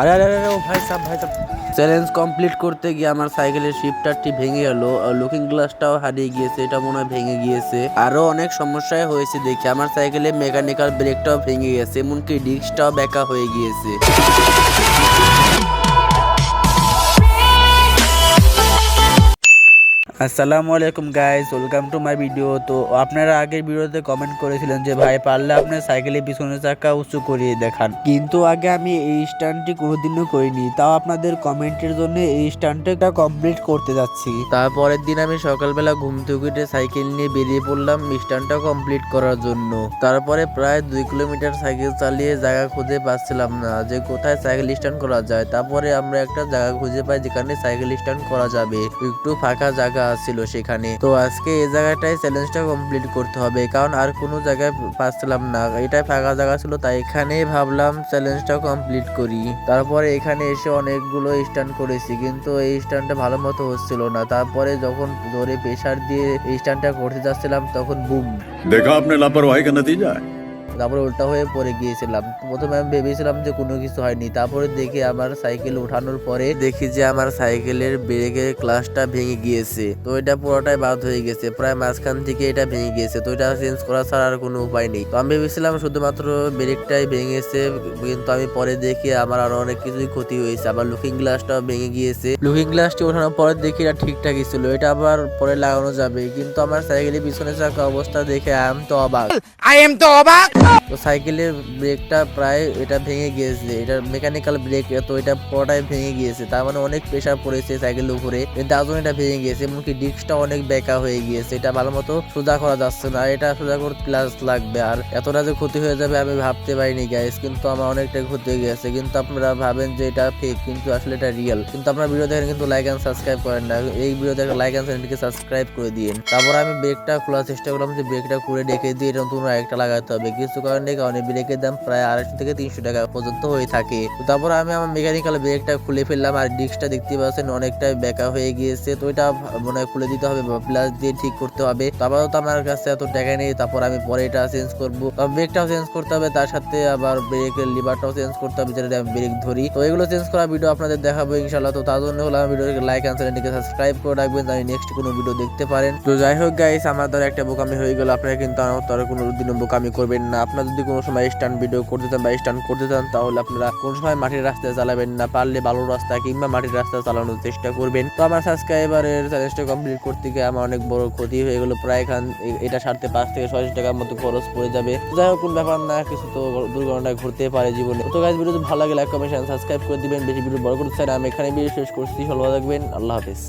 আরে আরে আরে, ও ভাই সাহ ভাই সাহ চ্যালেঞ্জ কমপ্লিট করতে গিয়ে আমার সাইকেলের শিফটারটি ভেঙে গেল লুকিং গ্লাসটাও হারিয়ে গিয়েছে, এটা মনে হয় ভেঙে গিয়েছে। আরও অনেক সমস্যায় হয়েছে দেখি, আমার সাইকেলের মেকানিক্যাল ব্রেকটাও ভেঙে গেছে, এমনকি ডিস্কটাও ব্যাকা হয়ে গিয়েছে। আসসালামু আলাইকুম guys welcome to my video তো আপনারা আগের ভিডিওতে কমেন্ট করেছিলেন যে, ভাই, পারলে আপনার সাইকেলের পিছনের চাকা উঁচু করিয়ে দেখান। কিন্তু আগে আমি এই স্ট্যান্ডটি কোনোদিনও করিনি, তাও আপনাদের কমেন্টের জন্য এই স্ট্যান্ডটা কমপ্লিট করতে যাচ্ছি। তারপরের দিন আমি সকালবেলা ঘুম থেকে সাইকেল নিয়ে বেরিয়ে পড়লাম স্ট্যান্ডটা কমপ্লিট করার জন্য। তারপরে প্রায় দুই কিলোমিটার সাইকেল চালিয়ে জায়গা খুঁজে পাচ্ছিলাম না যে, কোথায় সাইকেল স্ট্যান্ড করা যায়। তারপরে আমরা একটা জায়গা খুঁজে পাই যেখানে সাইকেল স্ট্যান্ড করা যাবে। একটু ফাঁকা জায়গা ছিল সেখানে। তো আজকে এই জায়গাটায় চ্যালেঞ্জটা কমপ্লিট করতে হবে, কারণ আর কোনো জায়গায় পাচ্ছিলাম না। এটা ফাঁকা জায়গা ছিল, তাই এখানে ভাবলাম চ্যালেঞ্জটা কমপ্লিট করি। তারপরে এখানে এসে অনেকগুলো স্ট্যান্ড করেছি, কিন্তু এই স্ট্যান্ডটা ভালো মতো হচ্ছিল না। তারপরে যখন ধরে প্রেশার দিয়ে স্ট্যান্ডটা করতে যাচ্ছিলাম, তখন বুম দেখা আপনার লাপারওয়াহি কা যায়? তারপরে উল্টা হয়ে পড়ে গিয়েছিলাম। প্রথমে আমি ভেবেছিলাম যে কোনো কিছু হয়নি। তারপরে দেখি আমার সাইকেল উঠানোর পরে দেখি যে আমার সাইকেলের ব্রেকের ক্লাসটা ভেঙে গিয়েছে। তো এটা পুরোটাই বাদ হয়ে গেছে। প্রায় মাঝখান থেকে এটা ভেঙে গিয়েছে। তো এটা চেঞ্জ করা ছাড়া আর কোনো উপায় নেই। তো আমি ভেবেছিলাম শুধুমাত্র ব্রেকটাই ভেঙেছে। কিন্তু আমি পরে দেখি আমার আরও অনেক কিছুই ক্ষতি হয়েছে। আবার লুকিং গ্লাসটাও ভেঙে গিয়েছে। লুকিং গ্লাসটি ওঠানোর পরে দেখি এটা ঠিকঠাকই ছিল। এটা আবার পরে লাগানো যাবে। কিন্তু আমার সাইকেলের পিছনে চাকা অবস্থা দেখে আম তো অবাক। আই এম তো অবাক! তো সাইকেলের ব্রেকটা প্রায় এটা ভেঙে গিয়েছে, এটা মেকানিক্যাল ব্রেক তো এটা পুরোটাই ভেঙে গিয়েছে, তার মানে অনেক প্রেশার পড়েছে সাইকেলের উপরে জন্য এটা ভেঙে গিয়েছে, এমনকি ডিস্কটা অনেক বেঁকা হয়ে গিয়েছে, এটা ভালো মতো সোজা করা যাচ্ছে না এটা সোজা করতে প্লাস লাগবে, আর এতটা যে ক্ষতি হয়ে যাবে আমি ভাবতে পারিনি গাইস কিন্তু আমার অনেকটা ক্ষতি হয়ে গেছে কিন্তু আপনারা ভাবেন যে এটা ফেক কিন্তু আসলে এটা রিয়েল কিন্তু আপনারা ভিডিও দেখেন কিন্তু লাইক অ্যান্ড সাবস্ক্রাইব করেন না, এই ভিডিও দেখে লাইক অ্যান্ড চ্যানেলটিকে সাবস্ক্রাইব করে দিন, তারপর আমি ব্রেকটা খোলার চেষ্টা করলাম যে ব্রেকটা খুলে ডেকে দিয়ে এটা নতুন আরেকটা লাগাতে হবে কিছু কারণে কারণে ব্রেকের দাম প্রায় আড়াইশো থেকে তিনশো টাকা পর্যন্ত হয়ে থাকে। তারপর আমি আমার মেকানিক্যাল ব্রেকটা খুলে ফেললাম, আর ডিস্কটা দেখতে পাচ্ছেন অনেকটা বেঁকা হয়ে গিয়েছে। তো এটা মনে হয় খুলে দিতে হবে বা প্লাস দিয়ে ঠিক করতে হবে। তারপর তো আমার কাছে এত টাকা নেই, তারপর আমি পরে এটা চেঞ্জ করব। ব্রেকটাও চেঞ্জ করতে হবে, তার সাথে আবার ব্রেকের লিভারটাও চেঞ্জ করতে হবে যেটা আমি ব্রেক ধরি। তো এগুলো চেঞ্জ করা ভিডিও আপনাদের দেখাবো ইনশাল্লাহ তো তার জন্য হলো আমার ভিডিওকে লাইক অ্যান্ড চ্যানেলটিকে সাবস্ক্রাইব করে রাখবেন তাই নেক্সট কোনো ভিডিও দেখতে পারেন। তো যাই হোক গাইস আমার দ্বারা একটা বোকামি হয়ে গেল। আপনারা কিন্তু আমার দ্বারা কোনো দিনও বোকামি করবেন না। আপনারা যদি কোনো সময় স্ট্যান্ড ভিডিও করতে চান বা স্ট্যান্ড করতে চান, তাহলে আপনারা কোন সময় মাটির রাস্তায় চালাবেন না। পারলে বালুর রাস্তা কিংবা মাটির রাস্তা চালানোর চেষ্টা করবেন। তো আমার সাবস্ক্রাইবারের চ্যালেঞ্জটা কমপ্লিট করতে গিয়ে আমার অনেক বড় ক্ষতি হয়ে গেলো। প্রায় এখান এটা সারতে পাঁচ থেকে ছয়শো টাকার মতো খরচ পড়ে যাবে। যাই হোক, কোনো ব্যাপার না, কিছু তো দুর্ঘটনা ঘটতে পারে জীবনে। তো গাইজ ভিডিও ভালো লাগে লাইক কমেন্ট সাবস্ক্রাইব করে দিবেন। বেশি ভিডিও বড় করতে চাই আমি এখানে ভিডিও শেষ করছি। ভালো থাকবেন। আল্লাহ হাফেজ।